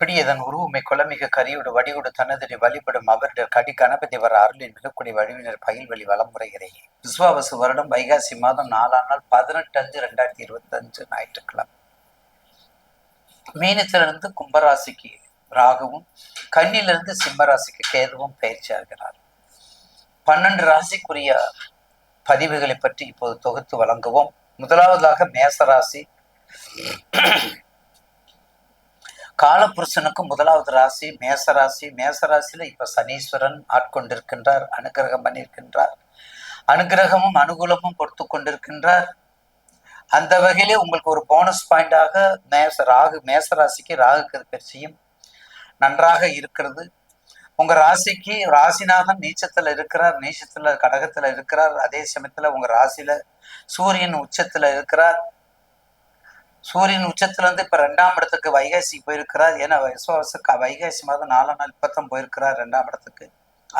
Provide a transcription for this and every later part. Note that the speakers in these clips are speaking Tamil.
பிடியதன் உருவமை குலமிக கரியோடு வடிகொடு தனதடி வழிபடும் அவருடைய கடி கணபதி வர அருளின் மிகக்கூடிய வழிவினர் பயில் வழி வளமுறைகிறே விஸ்வாவசு வருடம் வைகாசி மாதம் நாலாம் நாள் பதினெட்டு அஞ்சு ரெண்டாயிரத்தி இருபத்தி அஞ்சு ஞாயிற்றுக்கிழமை. மீனத்திலிருந்து கும்பராசிக்கு ராகுவும் கண்ணிலிருந்து சிம்மராசிக்கு கேதுவும் பயிற்சியாகிறார் பன்னெண்டு ராசிக்குரிய பதிவுகளை பற்றி இப்போது தொகுத்து வழங்குவோம். முதலாவதாக மேசராசி காலபுருஷனுக்கு முதலாவது ராசி மேசராசி மேசராசியில இப்ப சனீஸ்வரன் ஆட்கொண்டிருக்கின்றார் அனுகிரகம் பண்ணியிருக்கின்றார். அனுகிரகமும் அனுகூலமும் கொடுத்து கொண்டிருக்கின்றார். அந்த வகையிலே உங்களுக்கு ஒரு போனஸ் பாயிண்டாக மேச ராகு மேசராசிக்கு ராகு பயிற்சியும் நன்றாக இருக்கிறது. உங்க ராசிக்கு ராசிநாதன் நீச்சத்துல இருக்கிறார் நீச்சத்துல கடகத்துல இருக்கிறார். அதே சமயத்துல உங்க ராசியில சூரியன் உச்சத்துல இருக்கிறார். சூரியன் உச்சத்துல இருந்து இப்ப ரெண்டாம் இடத்துக்கு வைகாசி போயிருக்கிறார். ஏன்னா விசுவாச வைகாசி மாதம் நாலாம் நாள் இப்பத்தம் போயிருக்கிறார் ரெண்டாம் இடத்துக்கு.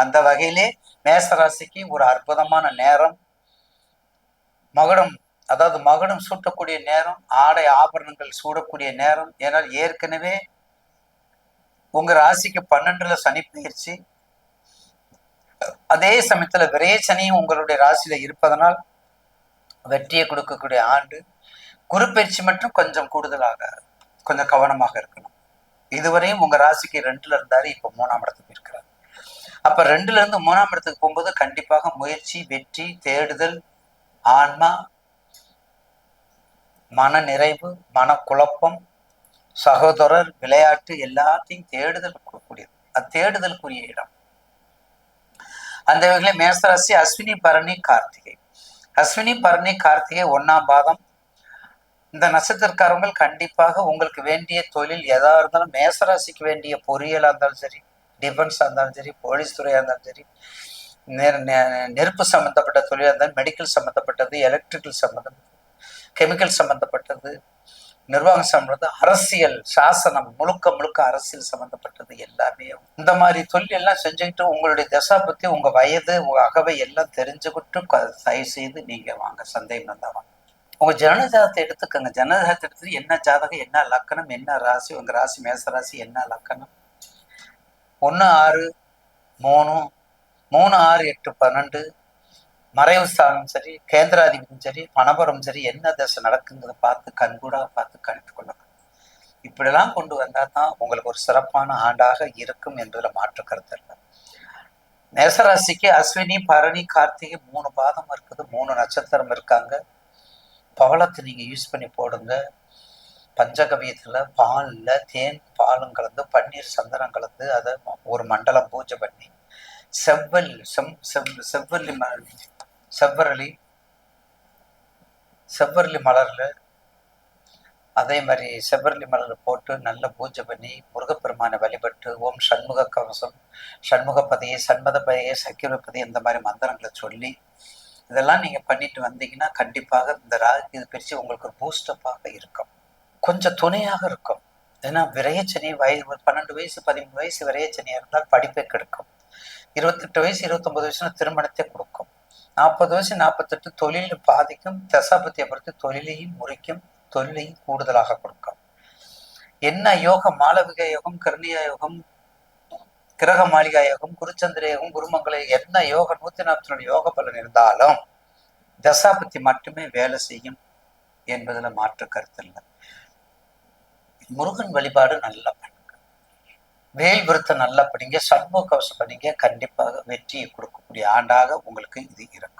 அந்த வகையிலே மேசராசிக்கு ஒரு அற்புதமான நேரம். மகுடம் அதாவது மகுடம் சூட்டக்கூடிய நேரம் ஆடை ஆபரணங்கள் சூடக்கூடிய நேரம். ஏன்னால் ஏற்கனவே உங்க ராசிக்கு பன்னெண்டுல சனி பயிற்சி அதே சமயத்துல விரைய சனியும் உங்களுடைய ராசியில இருப்பதனால் வெற்றியை கொடுக்கக்கூடிய ஆண்டு. குரு பயிற்சி மட்டும் கொஞ்சம் கூடுதலாக கொஞ்சம் கவனமாக இருக்கணும். இதுவரையும் உங்க ராசிக்கு ரெண்டுல இருந்தாரு இப்ப மூணாம் இடத்துக்கு இருக்கிறார். அப்ப ரெண்டுல இருந்து மூணாம் இடத்துக்கு போகும்போது கண்டிப்பாக முயற்சி வெற்றி தேடுதல் ஆன்மா மன நிறைவு மன குழப்பம் சகோதரர் விளையாட்டு எல்லாத்தையும் தேடுதல் கூடியது அது தேடுதலுக்குரிய இடம். அந்த வகையில மேசராசி அஸ்வினி பரணி கார்த்திகை. அஸ்வினி பரணி கார்த்திகை ஒன்னாம் பாதம் இந்த நட்சத்திரக்காரங்கள் கண்டிப்பாக உங்களுக்கு வேண்டிய தொழில் எதா இருந்தாலும் மேசராசிக்கு வேண்டிய பொறியியலாக இருந்தாலும் சரி டிஃபென்ஸாக இருந்தாலும் சரி போலீஸ் துறையாக இருந்தாலும் சரி நெருப்பு சம்மந்தப்பட்ட தொழிலாக இருந்தாலும் மெடிக்கல் சம்மந்தப்பட்டது எலக்ட்ரிக்கல் சம்மந்தம் கெமிக்கல் சம்மந்தப்பட்டது நிர்வாகம் சம்பந்தப்பட்டது அரசியல் சாசனம் முழுக்க முழுக்க அரசியல் சம்மந்தப்பட்டது எல்லாமே. இந்த மாதிரி தொழில் எல்லாம் செஞ்சுக்கிட்டு உங்களுடைய தசா பற்றி உங்கள் வயது உங்கள் அகவை எல்லாம் தெரிஞ்சுக்கிட்டு தயவு செய்து நீங்கள் வாங்க சந்தேகம் வந்தா வாங்க உங்க ஜனஜாதத்தை எடுத்துக்கோங்க. ஜனஜாதத்தை எடுத்து என்ன ஜாதகம் என்ன லக்கணம் என்ன ராசி? உங்க ராசி மேச ராசி என்ன லக்கணம்? ஒன்று ஆறு மூணு மூணு ஆறு எட்டு பன்னெண்டு. மறைவு ஸ்தானம் சரி கேந்திராதிபதியும் சரி பணபரம் சரி என்ன தசை நடக்குங்கிறத பார்த்து கண்கூடாக பார்த்து கணித்து கொள்ளலாம் இப்படிலாம் கொண்டு வந்தால் தான் உங்களுக்கு ஒரு சிறப்பான ஆண்டாக இருக்கும் என்பதில் மாற்று கருத்து இல்லை. மேசராசிக்கு அஸ்வினி பரணி கார்த்திகை மூணு பாதம் இருக்குது மூணு நட்சத்திரம் இருக்காங்க. பவளத்தை நீங்கள் யூஸ் பண்ணி போடுங்க. பஞ்சகவியத்தில் பாலில் தேன் பாலும் கலந்து பன்னீர் சந்தனம் கலந்து அதை ஒரு மண்டலம் பூஜை பண்ணி செவ்வல் செம் செவ் செவ்வல்லி ம செவ்வரளி செவ்வரளி மலரில் அதே மாதிரி செவ்வரளி மலர் போட்டு நல்ல பூஜை பண்ணி முருகப்பெருமானை வழிபட்டு ஓம் சண்முக கவசம் சண்முகப்பதியை சண்மதபதியை சக்கிரபதி இந்த மாதிரி மந்திரங்களை சொல்லி இதெல்லாம் நீங்க பண்ணிட்டு வந்தீங்கன்னா கண்டிப்பாக இந்த ராகு இது பிரித்து உங்களுக்கு ஒரு பூஸ்டப்பாக இருக்கும். கொஞ்சம் துணையாக இருக்கும். ஏன்னா விரையச்சனி வயது பன்னெண்டு வயசு பதிமூணு வயசு விரையச்சனியா இருந்தால் படிப்பை கெடுக்கும். இருபத்தெட்டு வயசு இருபத்தொன்பது வயசுல திருமணத்தை கொடுக்கும். நாற்பது வயசு நாற்பத்தெட்டு தொழில் பாதிக்கும். தசாபத்தியை பொறுத்து தொழிலையும் முறிக்கும். தொழிலையும் கூடுதலாக கொடுக்கும். என்ன யோகம்? மாளவிக யோகம் கர்ணியா யோகம் கிரக மாளிகா யோகம் குருச்சந்திர யோகம் குருமங்கள என்ன யோக நூத்தி நாற்பத்தி யோக பலன் இருந்தாலும் தசாபத்தி மட்டுமே வேலை செய்யும் என்பதுல மாற்று கருத்து இல்லை. முருகன் வழிபாடு நல்லா பண்ணுங்க வேல் விருத்தம் நல்லா படிங்க சண்முக கவசம் படிங்க கண்டிப்பாக வெற்றியை கொடுக்கக்கூடிய ஆண்டாக உங்களுக்கு இது இருக்கும்.